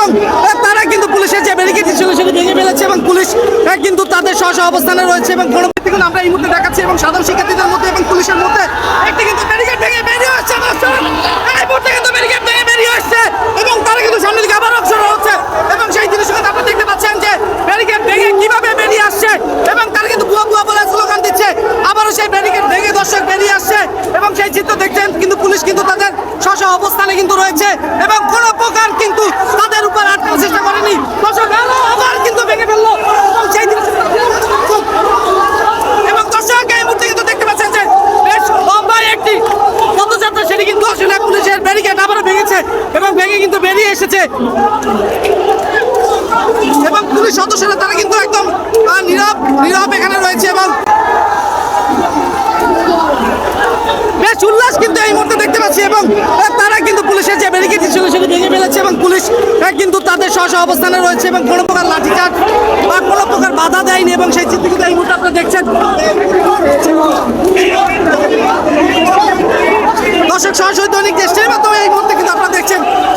এবং তারা কিন্তু পুলিশের যে ব্যারিকেড ছিল সেটি ভেঙে ফেলেছে এবং পুলিশ কিন্তু তাদের স্ব অবস্থানে রয়েছে এবং আমরা এই মুহূর্তে দেখাচ্ছি এবং সাধারণ শিক্ষার্থীদের মধ্যে এবং পুলিশের মধ্যে একটি কিন্তু ব্যারিকেড ভেঙে বেরিয়ে আসছে কিন্তু বেরিয়ে আসছে এবং তারা কিন্তু আবার হচ্ছে এবং সেই জিনিসগুলো দেখতে পাচ্ছেন যে ভেঙে বেরিয়ে আসছে এবং কিন্তু বলে স্লোগান দিচ্ছে। আবারও সেই ভেঙে বেরিয়ে আসছে এবং সেই চিত্র দেখছেন, কিন্তু পুলিশ কিন্তু তাদের স্ব অবস্থানে কিন্তু রয়েছে এবং কোনো প্রকার কিন্তু আটকানোর দর্শক আবার কিন্তু ভেঙে ফেলল। এবং দেখতে পাচ্ছেন বেশ লম্বা একটি বেরিয়ে এসেছে। এবং পুলিশ সদস্যরা, তারা কিন্তু একদম নীরব নীরব এখানে রয়েছে এবং বেশ উল্লাস কিন্তু এই মুহূর্তে দেখতে পাচ্ছি এবং তারা কিন্তু পুলিশের যে ব্যারিকেড ছিল সেটি ভেঙে ফেলেছে। স্ব অবস্থানে রয়েছে এবং কোনো প্রকার লাঠিচার্জ বা কোনো প্রকার বাধা দেয়নি এবং সেই চিত্র কিন্তু এই মুহূর্তে আপনারা দেখছেন। দর্শক, সরাসরি দৈনিক দেশের মাধ্যমে এই মুহূর্তে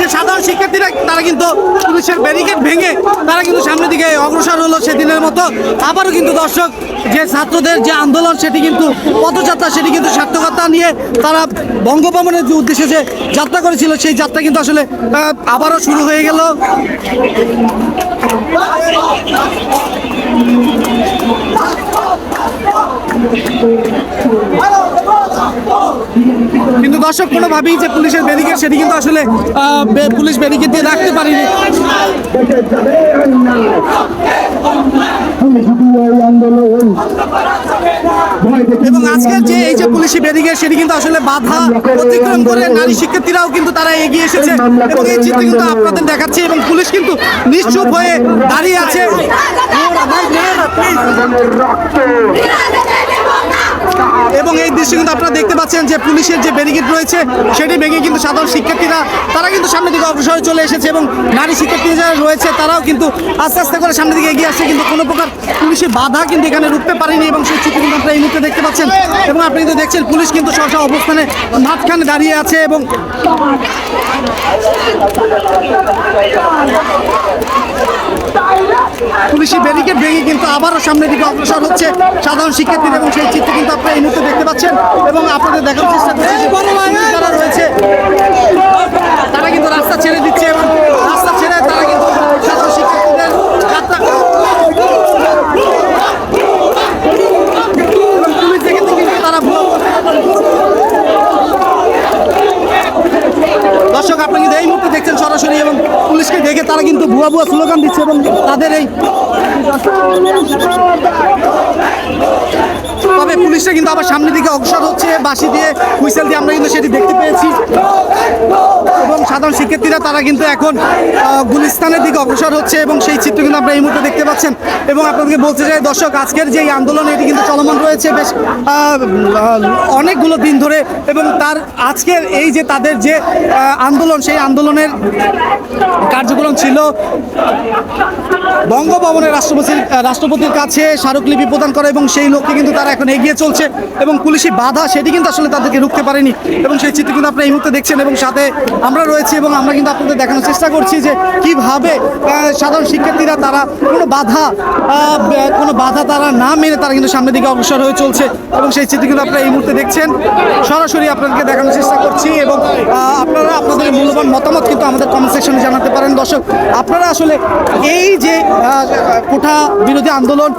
যে সাধারণ শিক্ষার্থীরা, তারা কিন্তু পুলিশের ব্যারিকেড ভেঙে তারা কিন্তু সামনের দিকে অগ্রসর হলো সেদিনের মতো। আবারও কিন্তু দর্শক, যে ছাত্রদের যে আন্দোলন, সেটি কিন্তু পদযাত্রা, সেটি কিন্তু সার্থকতা নিয়ে তারা বঙ্গভবনের যে উদ্দেশ্যে যে যাত্রা করেছিল, সেই যাত্রা কিন্তু আসলে আবারও শুরু হয়ে গেল। কিন্তু দর্শক কোনোভাবেই যে পুলিশের ব্যারিকেড সেটি কিন্তু আসলে পুলিশ ব্যারিকেড দিয়ে রাখতে পারেনি এবং আজকের যে এই যে পুলিশি ব্যারিকেড সেটি কিন্তু আসলে বাধা অতিক্রম করে নারী শিক্ষার্থীরাও কিন্তু তারা এগিয়ে এসেছে এবং এই চিত্র কিন্তু আপনাদের দেখাচ্ছে এবং পুলিশ কিন্তু নিশ্চুপ হয়ে দাঁড়িয়ে আছে এবং এই দৃশ্য কিন্তু আপনারা দেখতে পাচ্ছেন যে পুলিশের যে ব্যারিকেড রয়েছে, সেটি ভেঙে কিন্তু সাধারণ শিক্ষার্থীরা, তারা কিন্তু সামনের দিকে অগ্রসর চলে এসেছে এবং নারী শিক্ষার্থী যারা রয়েছে, তারাও কিন্তু আস্তে আস্তে করে সামনের দিকে এগিয়ে আসছে, কিন্তু কোনো প্রকার পুলিশের বাধা কিন্তু এখানে রুখতে পারেনি এবং সেই চিত্র কিন্তু আপনারা এই মুহূর্তে দেখতে পাচ্ছেন। এবং আপনি কিন্তু দেখছেন পুলিশ কিন্তু সহসা অবস্থানে মাঝখানে দাঁড়িয়ে আছে এবং পুলিশি ব্যারিকেড ভেঙে কিন্তু আবারও সামনের দিকে অগ্রসর হচ্ছে সাধারণ শিক্ষার্থীরা এবং সেই চিত্র কিন্তু আপনারা এই মুহূর্তে দেখতে পাচ্ছেন এবং আপনাদের দেখার চেষ্টা করছি যারা রয়েছে তারা কিন্তু রাস্তা ছেড়ে দিচ্ছে এবং রাস্তা ছেড়ে তারা কিন্তু সাধারণ শিক্ষার্থীদের যাত্রা এবং পুলিশ দেখে কিন্তু তারা দর্শক আপনি কিন্তু এই মুহূর্তে দেখছেন সরাসরি এবং পুলিশকে দেখে তারা কিন্তু ভুয়া ভুয়া স্লোগান দিচ্ছে এবং তাদের এই তবে পুলিশটা কিন্তু আবার সামনের দিকে অগ্রসর হচ্ছে বাসি দিয়ে হুইসেল দিয়ে আমরা কিন্তু সেটি দেখতে পেয়েছি। এবং সাধারণ শিক্ষার্থীরা, তারা কিন্তু এখন গুলিস্তানের দিকে অগ্রসর হচ্ছে এবং সেই চিত্র কিন্তু আমরা এই মুহূর্তে দেখতে পাচ্ছেন। এবং আপনাদেরকে বলতে চাই, দর্শক, আজকের যে আন্দোলন, এটি কিন্তু চলমান রয়েছে বেশ অনেকগুলো দিন ধরে এবং তার আজকের এই যে তাদের যে আন্দোলন, সেই আন্দোলনের কার্যক্রম ছিল বঙ্গভবনের রাষ্ট্রপতির রাষ্ট্রপতির কাছে স্মারকলিপি প্রদান করা এবং সেই লক্ষ্যে কিন্তু তারা এখন এগিয়ে চলছে এবং পুলিশি বাধা সেটি কিন্তু আসলে তাদেরকে রুখতে পারেনি এবং সেই চিত্র কিন্তু আপনারা এই মুহূর্তে দেখছেন এবং সাথে আমরা রয়েছি এবং আমরা কিন্তু আপনাদের দেখানোর চেষ্টা করছি যে কীভাবে সাধারণ শিক্ষার্থীরা তারা কোনো বাধা কোনো বাধা তারা না মেনে তারা কিন্তু সামনের দিকে অগ্রসর হয়ে চলছে এবং সেই চিত্র কিন্তু আপনারা এই মুহূর্তে দেখছেন। সরাসরি আপনাদেরকে দেখানোর চেষ্টা করছি এবং আপনারা আপনাদের মূল্যবান মতামত কিন্তু আমাদের কমেন্ট সেকশনে জানাতে পারেন। দর্শক, আপনারা আসলে এই যে কোঠা বিরোধী আন্দোলন,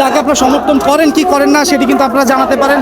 তাকে আপনারা সমর্থন করেন কি করেন না সেটি কিন্তু আপনারা জানাতে পারেন।